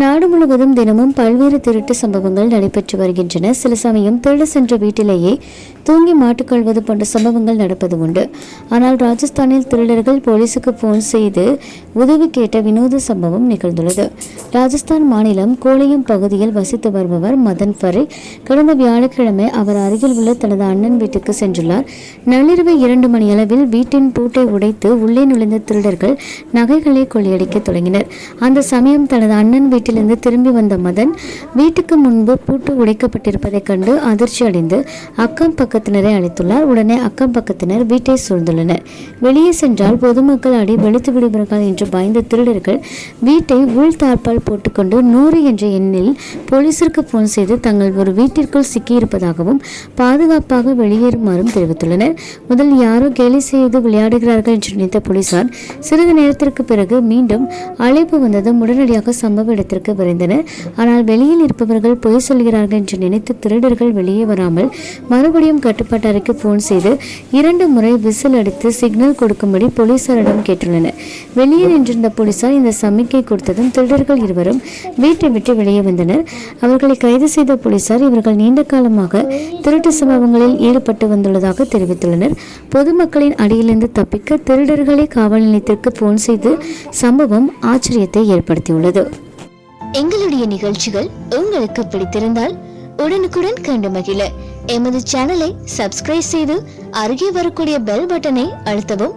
நாடு முழுவதும் தினமும் பல்வேறு திருட்டு சம்பவங்கள் நடைபெற்று வருகின்றன. சில சமயம் திருட சென்ற வீட்டிலேயே தூங்கி மாட்டுக்கொள்வது போன்ற சம்பவங்கள் நடப்பது உண்டு. ஆனால் ராஜஸ்தானில் திருடர்கள் போலீசுக்கு போன் செய்து உதவி கேட்ட வினோத சம்பவம் நிகழ்ந்துள்ளது. ராஜஸ்தான் மாநிலம் கோலியம் பகுதியில் வசித்து வருபவர் மதன் ஃபரீக். கடந்த வியாழக்கிழமை அவர் அருகில் உள்ள தனது அண்ணன் வீட்டுக்கு சென்றுள்ளார். நள்ளிரவு இரண்டு மணி அளவில் வீட்டின் பூட்டை உடைத்து உள்ளே நுழைந்த திருடர்கள் நகைகளை கொள்ளையடிக்க தொடங்கினர். அந்த சமயம் தனது அண்ணன் வீட்டிலிருந்து திரும்பி வந்த மதன் வீட்டுக்கு முன்பு பூட்டு உடைக்கப்பட்டிருப்பதைக் கண்டு அதிர்ச்சி அடைந்து அக்கம் பக்கத்தினரை அழைத்துள்ளார். உடனே அக்கம் பக்கத்தினர் வீட்டை சூழ்ந்துள்ளனர். வெளியே சென்றால் பொதுமக்கள் அடி வெளுத்து விடுவார்கள் என்று பயந்த திருடர்கள் வீட்டை உள் தாழ்பால் போட்டுக்கொண்டு நூறு என்ற எண்ணில் போலீசிற்கு போன் செய்து தங்கள் ஒரு வீட்டிற்குள் சிக்கியிருப்பதாகவும் பாதுகாப்பாக வெளியேறுமாறும் தெரிவித்துள்ளனர். முதல் யாரோ கேலி செய்து விளையாடுகிறார்கள் என்று நினைத்த போலீசார் சிறிது நேரத்திற்கு பிறகு மீண்டும் அழைப்பு வந்ததும் உடனடியாக சம்பவ இடத்திற்கு விரைந்தனர். ஆனால் வெளியில் இருப்பவர்கள் பொய் சொல்கிறார்கள் என்று நினைத்து திருடர்கள் வெளியே வராமல் மறுபடியும் கட்டுப்பாட்டு அறைக்கு போன் செய்து இரண்டு முறை விசில் அடித்து சிக்னல் கொடுக்கும்படி போலீசாரிடம் கேட்டுள்ளனர். வெளியே நின்றிருந்த போலீசார் இந்த சமிக்கை கொடுத்ததும் திருடர்கள் இருவரும் வீட்டை விட்டு வெளியே வந்தனர். அவர்களை கைது செய்த போலீசார் இவர்கள் நீண்ட காலமாக திருட்டு சம்பவங்களில் ஈடுபட்டு வந்துள்ளதாக தெரிவித்துள்ளனர். பொதுமக்களின் அடியிலிருந்து தப்பிக்க திருடர்களே காவல் நிலையத்திற்கு போன் செய்து சம்பவம் ஆச்சரியத்தை ஏற்படுத்தியுள்ளது. எங்களுடைய நிகழ்ச்சிகள் உங்களுக்கு பிடித்திருந்தால் உடனுக்குடன் கண்டு மகிழ. எமது சேனலை சப்ஸ்கிரைப் செய்து அருகே வரக்கூடிய பெல் பட்டனை அழுத்தவும்.